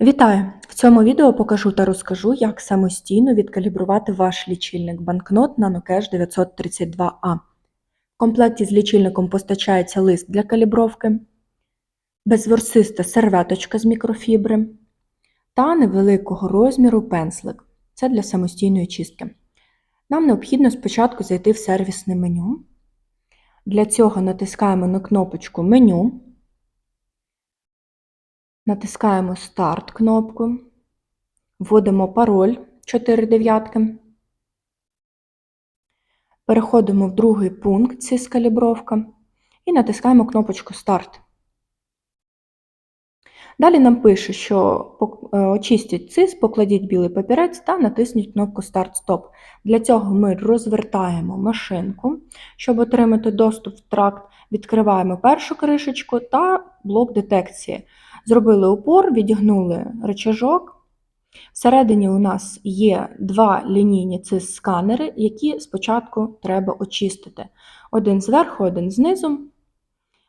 Вітаю! В цьому відео покажу та розкажу, як самостійно відкалібрувати ваш лічильник банкнот NanoCash 932A. В комплекті з лічильником постачається лист для калібровки, безворсиста серветочка з мікрофібри та невеликого розміру пензлик. Це для самостійної чистки. Нам необхідно спочатку зайти в сервісне меню. Для цього натискаємо на кнопочку Меню. Натискаємо Старт кнопку, вводимо пароль 4 дев'ятки. Переходимо в другий пункт «Це калібровка і натискаємо кнопочку Старт. Далі нам пише, що е, очистіть цис, покладіть білий папірець та натисніть кнопку Старт-Стоп. Для цього ми розвертаємо машинку, щоб отримати доступ в тракт, відкриваємо першу кришечку та блок детекції. Зробили упор, відігнули рычажок. Всередині у нас є два лінійні цис-сканери, які спочатку треба очистити. Один зверху, один знизу.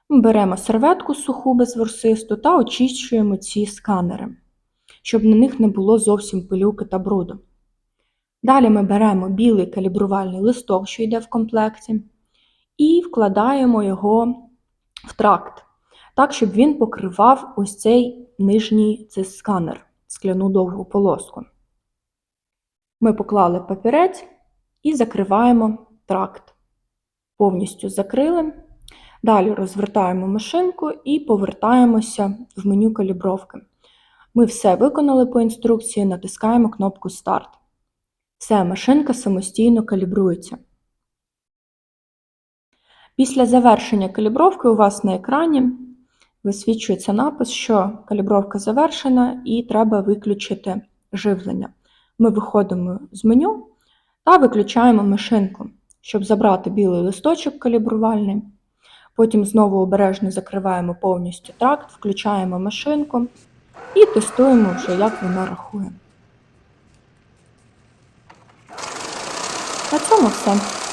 Беремо серветку суху безворсисту та очищуємо ці сканери, щоб на них не було зовсім пилюки та бруду. Далі ми беремо білий калібрувальний листок, що йде в комплекті, і вкладаємо його в тракт так, щоб він покривав ось цей нижній цей сканер, скляну довгу полоску. Ми поклали папірець і закриваємо тракт. Повністю закрили. Далі розвертаємо машинку і повертаємося в меню калібровки. Ми все виконали по інструкції, натискаємо кнопку Старт. Все, машинка самостійно калібрується. Після завершення калібровки у вас на екрані висвічується напис, що калібровка завершена і треба виключити живлення. Ми виходимо з меню та виключаємо машинку, щоб забрати білий листочок калібрувальний. Потім знову обережно закриваємо повністю тракт, включаємо машинку і тестуємо вже, як вона рахує. На цьому все.